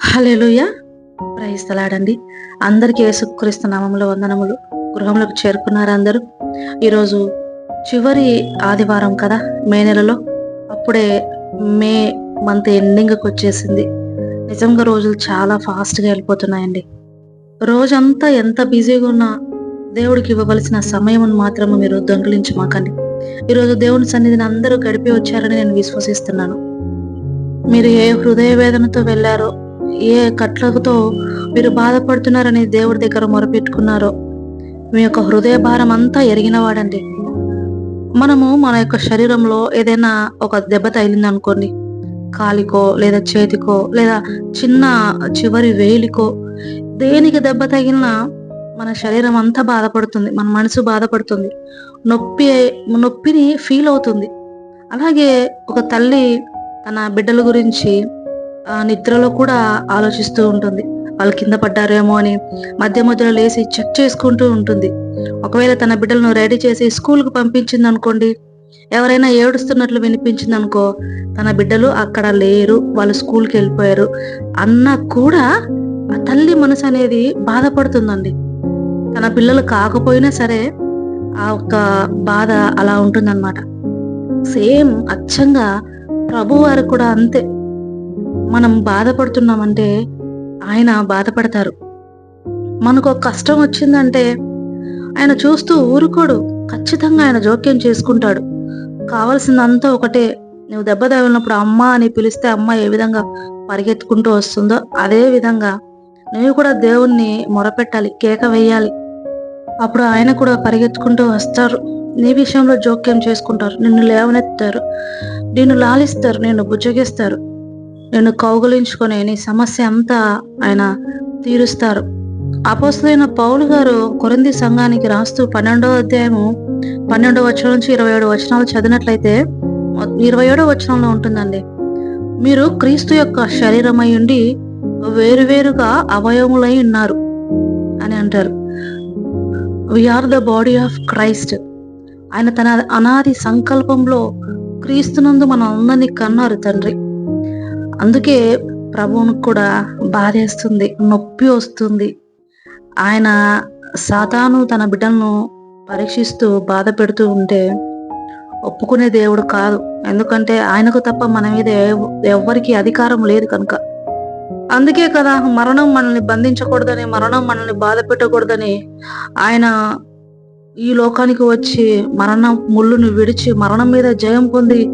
హల్లెలూయ. ప్రయిస్తలాడండి అందరికీ యేసుక్రీస్తు నామములో వందనములు. గృహంలోకి చేరుకున్నారు అందరూ. ఈరోజు చివరి ఆదివారం కదా మే నెలలో. అప్పుడే మే మంత్ ఎండింగ్కి వచ్చేసింది. నిజంగా రోజులు చాలా ఫాస్ట్గా వెళ్ళిపోతున్నాయండి. రోజంతా ఎంత బిజీగా ఉన్నా దేవుడికి ఇవ్వవలసిన సమయం మాత్రం మీరు దొంగిలించమాకండి. ఈరోజు దేవుని సన్నిధిని అందరూ గడిపి వచ్చారని నేను విశ్వసిస్తున్నాను. మీరు ఏ హృదయ వేదనతో వెళ్ళారో ఏ కట్లతో మీరు బాధపడుతున్నారని దేవుడి దగ్గర మొరపెట్టుకున్నారో? మీ యొక్క హృదయ భారం అంతా ఎరిగిన వాడండి మనము మన యొక్క శరీరంలో ఏదైనా ఒక దెబ్బ తగిలింది అనుకోండి కాలికో లేదా చేతికో లేదా చిన్న చివరి వేలికో దేనికి దెబ్బ తగిలినా మన శరీరం అంతా బాధపడుతుంది. మన మనసు బాధపడుతుంది. నొప్పి నొప్పిని ఫీల్ అవుతుంది. అలాగే ఒక తల్లి తన బిడ్డల గురించి నిద్రలో కూడా ఆలోచిస్తూ ఉంటుంది. వాళ్ళు కింద పడ్డారేమో అని మధ్య మధ్యలో లేచి చెక్ చేసుకుంటూ ఉంటుంది. ఒకవేళ తన బిడ్డలను రెడీ చేసి స్కూల్కి పంపించింది అనుకోండి ఎవరైనా ఏడుస్తున్నట్లు వినిపించింది అనుకో తన బిడ్డలు అక్కడ లేరు వాళ్ళు స్కూల్కి వెళ్ళిపోయారు అన్న కూడా ఆ తల్లి మనసు అనేది బాధపడుతుందండి. తన పిల్లలు కాకపోయినా సరే ఆ ఒక్క బాధ అలా ఉంటుందన్నమాట. సేమ్ అచ్చంగా ప్రభు వారు కూడా అంతే. మనం బాధపడుతున్నామంటే ఆయన బాధపడతారు. మనకు ఒక కష్టం వచ్చిందంటే ఆయన చూస్తూ ఊరుకోడు. ఖచ్చితంగా ఆయన జోక్యం చేసుకుంటాడు. కావలసిందంతా ఒకటే నువ్వు దెబ్బ తగిలినప్పుడు అమ్మ అని పిలిస్తే అమ్మ ఏ విధంగా పరిగెత్తుకుంటూ వస్తుందో అదే విధంగా నువ్వు కూడా దేవుణ్ణి మొరపెట్టాలి కేక వేయాలి. అప్పుడు ఆయన కూడా పరిగెత్తుకుంటూ వస్తారు. నీ విషయంలో జోక్యం చేసుకుంటారు. నిన్ను లేవనెత్తారు. నిన్ను లాలిస్తారు. నిన్ను బుజ్జగిస్తారు. నిన్ను కౌగులించుకొని నీ సమస్య అంతా ఆయన తీరుస్తారు. అపోస్తులైన పౌలు గారు కొరింది సంఘానికి రాస్తూ పన్నెండవ అధ్యాయము పన్నెండవ వచనం నుంచి ఇరవై ఏడు వచనాలు చదివినట్లయితే ఇరవై ఏడవ వచనంలో ఉంటుందండి. మీరు క్రీస్తు యొక్క శరీరమై ఉండి వేరువేరుగా అవయములై ఉన్నారు అని అంటారు. Are the body of Christ ఆయన తన అనాది సంకల్పంలో క్రీస్తునందు మన అందరినీ కన్నారు తండ్రి. అందుకే ప్రభువునికి కూడా బాధేస్తుంది నొప్పి వస్తుంది. ఆయన సాతాను తన బిడ్డలను పరీక్షిస్తూ బాధ పెడుతూ ఉంటే ఒప్పుకునే దేవుడు కాదు. ఎందుకంటే ఆయనకు తప్ప మన మీద ఎవ- ఎవ్వరికి అధికారం లేదు కనుక. అందుకే కదా మరణం మనల్ని బంధించకూడదని మరణం మనల్ని బాధ పెట్టకూడదని ఆయన ఈ లోకానికి వచ్చి మరణ ముళ్ళును విడిచి మరణం మీద జయం పొంది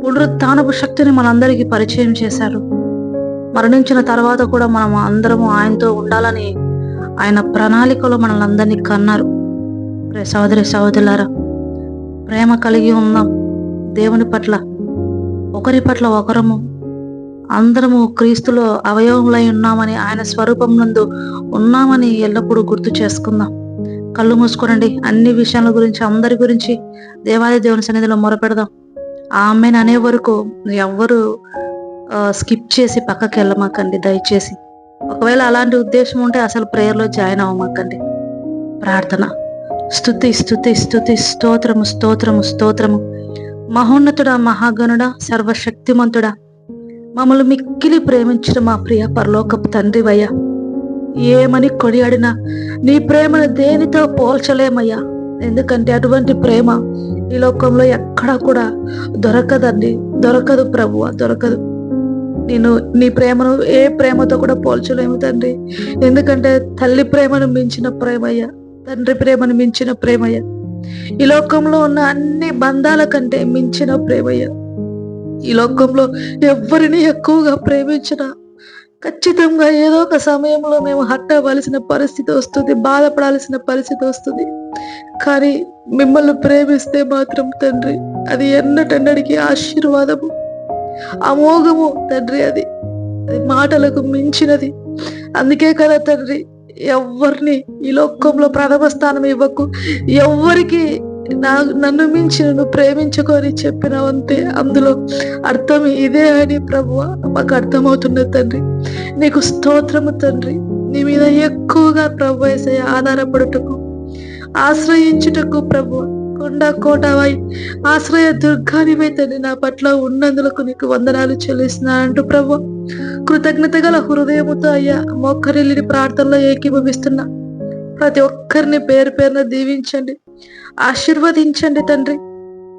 పునరుత్నపు శక్తిని మనందరికీ పరిచయం చేశారు మరణించిన తర్వాత కూడా మనం అందరము ఆయనతో ఉండాలని ఆయన ప్రణాళికలో మనల్ని అందరినీ కన్నారు. ప్రే సహోదరి సహోదరులారా ప్రేమ కలిగి ఉందాం దేవుని పట్ల ఒకరి పట్ల ఒకరము అందరము క్రీస్తులో అవయవములై ఉన్నామని ఆయన స్వరూపం నందు ఉన్నామని ఎల్లప్పుడూ గుర్తు చేసుకుందాం. కళ్ళు మూసుకోనండి అన్ని విషయాల గురించి అందరి గురించి దేవాలయ దేవుని సన్నిధిలో మొరపెడదాం. ఆమెను అనే వరకు ఎవ్వరు స్కిప్ చేసి పక్కకి వెళ్ళమాకండి దయచేసి. ఒకవేళ అలాంటి ఉద్దేశం ఉంటే అసలు ప్రేయర్లో జాయిన్ అవ్వమాకండి. ప్రార్థన. స్థుతి స్థుతి స్థుతి స్తోత్రము స్తోత్రము స్తోత్రము. మహోన్నతుడా మహాగణుడా సర్వశక్తిమంతుడా. మమ్మల్ని మిక్కిలి ప్రేమించిన మా ప్రియ పరలోకపు తండ్రివయ్యా ఏమని కొనియాడినా నీ ప్రేమను దేనితో పోల్చలేమయ్యా? ఎందుకంటే అటువంటి ప్రేమ ఈ లోకంలో ఎక్కడా కూడా దొరకదండి. దొరకదు ప్రభువ దొరకదు. నేను నీ ప్రేమను ఏ ప్రేమతో కూడా పోల్చలేము తండ్రి. ఎందుకంటే తల్లి ప్రేమను మించిన ప్రేమయ్య. తండ్రి ప్రేమను మించిన ప్రేమయ్య. ఈ లోకంలో ఉన్న అన్ని బంధాల కంటే మించిన ప్రేమయ్య. ఈ లోకంలో ఎవ్వరిని ఎక్కువగా ప్రేమించిన ఖచ్చితంగా ఏదో ఒక సమయంలో మేము హట్టవలసిన పరిస్థితి వస్తుంది బాధపడాల్సిన పరిస్థితి వస్తుంది. కానీ మిమ్మల్ని ప్రేమిస్తే మాత్రం తండ్రి అది ఎన్నటన్నడికి ఆశీర్వాదము. అమోఘము తండ్రి అది. అది మాటలకు మించినది. అందుకే కదా తండ్రి ఎవరిని ఈ లోకంలో ప్రథమ స్థానం ఇవ్వకు ఎవరికి నా నన్ను మించి నన్ను ప్రేమించుకొని చెప్పినవంతే అందులో అర్థం ఇదే అని ప్రభు మాకు అర్థమవుతున్నది తండ్రి. నీకు స్తోత్రము తండ్రి. నీ మీద ఎక్కువగా ప్రభు వేసే ఆధారపడుటకు ఆశ్రయించుటకు ప్రభు కొండ కోటవై ఆశ్రయ దుర్గానివై తండ్రి నా పట్ల ఉన్నందులకు నీకు వందనాలు చెల్లిస్తున్నా అంటూ ప్రభు కృతజ్ఞత గల హృదయముతో అయ్యా మొక్కరిల్లిని ప్రార్థనలో ఏకీభవిస్తున్నా. ప్రతి ఒక్కరిని పేరు పేరున దీవించండి. ఆశీర్వదించండి తండ్రి.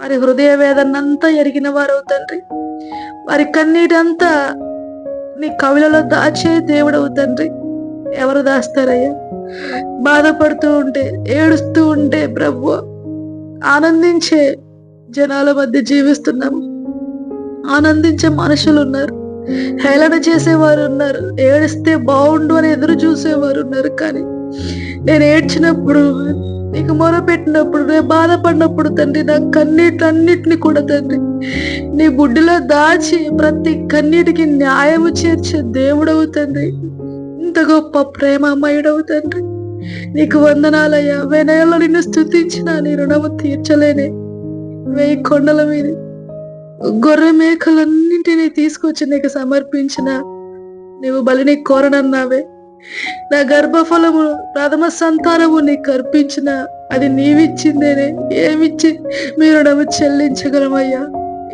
వారి హృదయ వేదనంతా ఎరిగిన వారు తండ్రి. వారి కన్నీటంతా నీ కవిలలో దాచే దేవుడవు తండ్రి. ఎవరు దాస్తారయ్యా? బాధపడుతూ ఉంటే ఏడుస్తూ ఉంటే ప్రభు ఆనందించే జనాల మధ్య జీవిస్తున్నాము ఆనందించే మనుషులు ఉన్నారు. హేళన చేసేవారు ఉన్నారు. ఏడిస్తే బాగుండు అని ఎదురు చూసేవారు ఉన్నారు కానీ నేను ఏడ్చినప్పుడు నీకు మొరపెట్టినప్పుడు నేను బాధపడినప్పుడు తండ్రి నా కన్నీటన్నిటిని కూడా తండ్రి నీ బుడ్డిలో దాచి ప్రతి కన్నీటికి న్యాయము చేర్చే దేవుడవు తండ్రి. ఇంత గొప్ప ప్రేమమయుడవు తండ్రి. నీకు వందనాలయ్యా. వినయంలో నిన్ను స్థుతించిన నీ రుణము తీర్చలేనే. వెయ్యి కొండల మీద గొర్రె మేకలన్నింటినీ తీసుకొచ్చి నీకు సమర్పించిన నీవు బలిని కోరనన్నావే. నా గర్భఫలము ప్రథమ సంతానము నీకు అర్పించిన అది నీవిచ్చిందేనే? ఏమిచ్చి మీరు నమ్మ చెల్లించగలమయ్యా?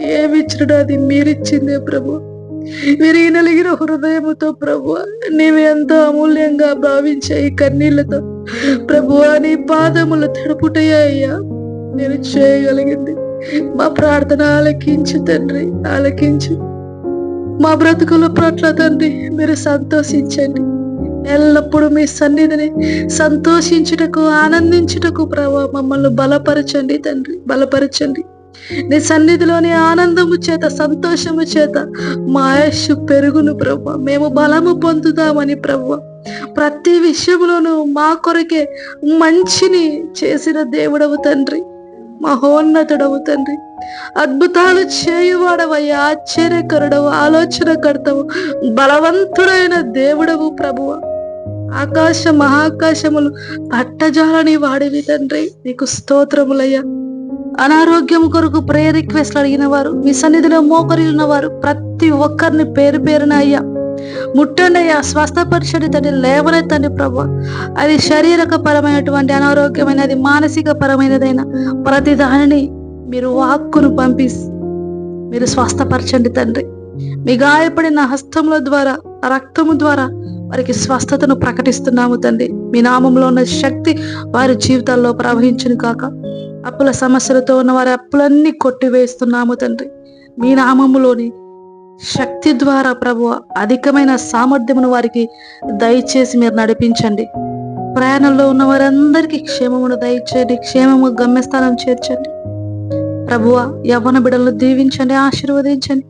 ఏమిచ్చినో అది మీరిచ్చిందే ప్రభు? విరిగినలిగిన హృదయముతో ప్రభు నీవు ఎంతో అమూల్యంగా భావించే ఈ కన్నీళ్ళతో ప్రభు నీ పాదములు తడుపుటయ్యా నేను చేయగలిగింది. మా ప్రార్థన ఆలకించు తండ్రి ఆలకించు. మా బ్రతుకుల పట్ల తండ్రి మీరు సంతోషించండి. ఎల్లప్పుడూ మీ సన్నిధిని సంతోషించుటకు ఆనందించుటకు ప్రభా మమ్మల్ని బలపరచండి తండ్రి బలపరచండి. నీ సన్నిధిలోని ఆనందము చేత సంతోషము చేత మా ఆయుష్ పెరుగును ప్రభు. మేము బలము పొందుదామని ప్రభు. ప్రతి విషయంలోనూ మా కొరకే మంచిని చేసిన దేవుడవు తండ్రి మహోన్నతుడవు తండ్రి. అద్భుతాలు చేయువాడవయ్యా ఆశ్చర్యకరుడవు ఆలోచనకర్తవు బలవంతుడైన దేవుడవు ప్రభువ ఆకాశ మహాకాశములు పట్టజాలని వాడివి తండ్రి. నీకు స్తోత్రములయ్యా. అనారోగ్యం కొరకు ప్రేయర్ రిక్వెస్ట్లు అడిగిన వారు మీ సన్నిధిలో మోకరిల్లిన వారు ప్రతి ఒక్కరిని పేరు పేరున అయ్యా. ముట్టండి అయ్యా స్వస్థపరచండి తండ్రి లేవనెత్తండి ప్రభు. అది శారీరక పరమైనటువంటి అనారోగ్యమైనది మానసిక పరమైనదైన ప్రతి దానిని మీరు వాక్కును పంపి మీరు స్వస్థపరచండి తండ్రి. మీ గాయపడిన హస్తముల ద్వారా రక్తము ద్వారా వారికి స్వస్థతను ప్రకటిస్తున్నాము తండ్రి. మీ నామంలో ఉన్న శక్తి వారి జీవితాల్లో ప్రవహించును కాక. అప్పుల సమస్యలతో ఉన్న వారి అప్పులన్నీ కొట్టివేస్తున్నాము తండ్రి. మీ నామములోని శక్తి ద్వారా ప్రభు అధికమైన సామర్థ్యమును వారికి దయచేసి మీరు నడిపించండి. ప్రయాణంలో ఉన్న వారందరికీ క్షేమమును దయచేయండి క్షేమము గమ్యస్థానం చేర్చండి. ప్రభువ యవ్వన బిడలను దీవించండి ఆశీర్వదించండి.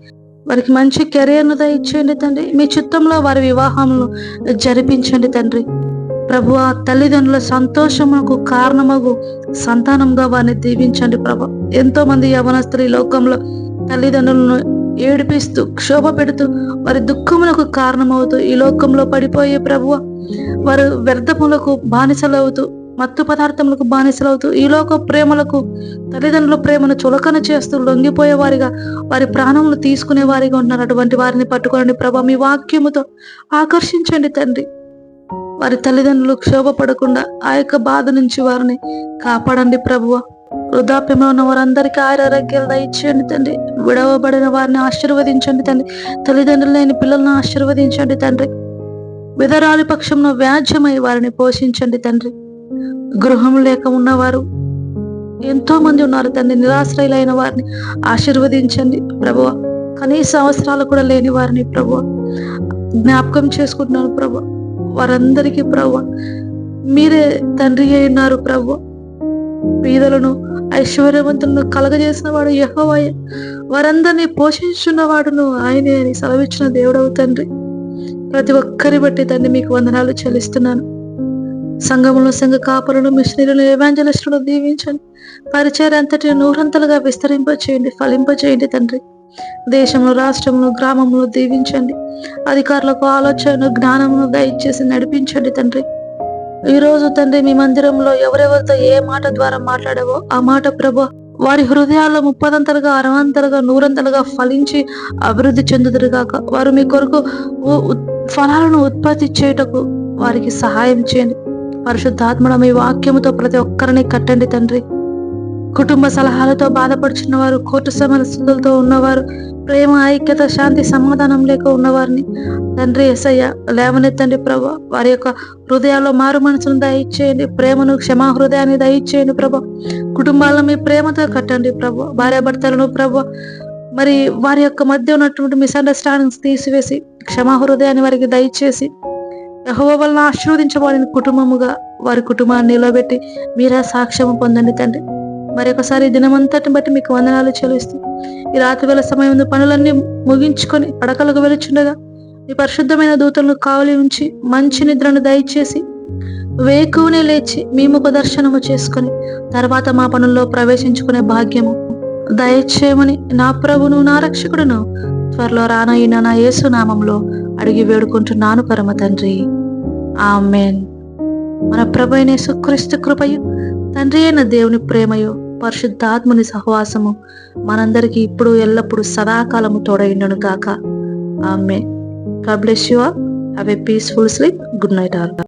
వారికి మంచి కెరీర్ను దయచేయండి తండ్రి. మీ చిత్తంలో వారి వివాహంను జరిపించండి తండ్రి. ప్రభువ తల్లిదండ్రుల సంతోషమునకు కారణమగు సంతానంగా వారిని దీవించండి ప్రభు. ఎంతో మంది యవనస్తులు ఈ లోకంలో తల్లిదండ్రులను ఏడిపిస్తూ క్షోభ పెడుతూ వారి దుఃఖములకు కారణమవుతూ ఈ లోకంలో పడిపోయే ప్రభువ వారు వ్యర్థములకు బానిసలవుతూ మత్తు పదార్థములకు బానిసలవుతూ ఈ లోక ప్రేమలకు తల్లిదండ్రుల ప్రేమను చులకన చేస్తూ లొంగిపోయే వారిగా వారి ప్రాణములు తీసుకునే వారిగా ఉన్నారు. అటువంటి వారిని పట్టుకోండి ప్రభా. మీ వాక్యముతో ఆకర్షించండి తండ్రి. వారి తల్లిదండ్రులు క్షోభపడకుండా ఆ యొక్క బాధ నుంచి వారిని కాపాడండి ప్రభువ. వృద్ధాప్యంలో ఉన్న వారందరికీ ఆరోగ్యాలు దయచేయండి తండ్రి. విడవబడిన వారిని ఆశీర్వదించండి తండ్రి. తల్లిదండ్రులు లేని పిల్లలను ఆశీర్వదించండి తండ్రి. విధరాలి పక్షంలో వ్యాజ్యమై వారిని పోషించండి తండ్రి. గృహం లేక ఉన్నవారు. ఎంతో మంది ఉన్నారు తండ్రి నిరాశ్రయులైన వారిని ఆశీర్వదించండి ప్రభువ. కనీస అవసరాలు కూడా లేని వారిని ప్రభువ. జ్ఞాపకం చేసుకుంటున్నాను ప్రభు వారందరికీ ప్రభు మీరే తండ్రి అయినారు ప్రభు పీదలను ఐశ్వర్యవంతులను కలగజేసిన వాడు యహోవాయ వారందరినీ పోషించున్న వాడును ఆయనే అని సెలవిచ్చిన దేవుడవు తండ్రి. ప్రతి ఒక్కరి బట్టి తండ్రి మీకు వందనాలు చెల్లిస్తున్నాను. సంఘములో సంఘ కాపులను మిషనరీలను ఎవాంజలిస్టులను దీవించండి. పరిచయం అంతటి నూరంతలుగా విస్తరింపచేయండి ఫలింపచేయండి తండ్రి. దేశంలో రాష్ట్రంలో గ్రామంలో దీవించండి. అధికారులకు ఆలోచన జ్ఞానమును దయచేసి నడిపించండి తండ్రి. ఈ రోజు తండ్రి మీ మందిరంలో ఎవరెవరితో ఏ మాట ద్వారా మాట్లాడావో ఆ మాట ప్రభు వారి హృదయాల్లో ముప్పదంతలుగా అరవంతలుగా నూరంతలుగా ఫలించి అభివృద్ధి చెందుదురుగాక వారు మీ కొరకు ఫలాలను ఉత్పత్తి చేయుటకు వారికి సహాయం చేయండి. పరిశుద్ధాత్మడ మీ వాక్యముతో ప్రతి ఒక్కరిని కట్టండి తండ్రి. కుటుంబ సలహాలతో బాధపడుచున్న వారు కోర్టు సమస్యలతో ఉన్నవారు ప్రేమ ఐక్యత శాంతి సమాధానం లేక ఉన్నవారిని. తండ్రి ఎసయ్య లేవనెత్తండి ప్రభా. వారి యొక్క హృదయాల్లో మారు మనసును దయచేయండి ప్రేమను క్షమా హృదయాన్ని దయచేయండి ప్రభా. కుటుంబాలను మీ ప్రేమతో కట్టండి ప్రభు. భార్యాభర్తలను ప్రభు. మరి వారి యొక్క మధ్య ఉన్నటువంటి మిస్అండర్స్టాండింగ్స్ తీసివేసి క్షమా హృదయాన్ని వారికి దయచేసి యహోవ వలన ఆశీర్వదించబడిన కుటుంబముగా వారి కుటుంబాన్ని నిలబెట్టి మీరే సాక్ష్యం పొందండి తండ్రి. మరి ఒకసారి దినమంతటిని బట్టి మీకు వందనాలు చెల్లిస్తూ ఈ రాత్రి వేళ సమయం పనులన్నీ ముగించుకొని పడకలకు వెలుచుండగా మీ పరిశుద్ధమైన దూతలను కావలి ఉంచి మంచి నిద్రను దయచేసి వేకువనే లేచి మీ ముఖ దర్శనము చేసుకొని తర్వాత మా పనుల్లో ప్రవేశించుకునే భాగ్యము దయచేయమని నా ప్రభును నా రక్షకుడును త్వరలో రానయ్యిన నా యేసు నామంలో అడిగి వేడుకుంటున్నాను పరమ తండ్రి. ఆమెన్. మన ప్రభు సుక్రీస్తు కృపయు తండ్రి అయిన దేవుని ప్రేమయు పరిశుద్ధాత్ముని సహవాసము మనందరికీ ఇప్పుడు ఎల్లప్పుడూ సదాకాలము తోడైండును గాక. ఆమె God bless you all. Peaceful a good night Good.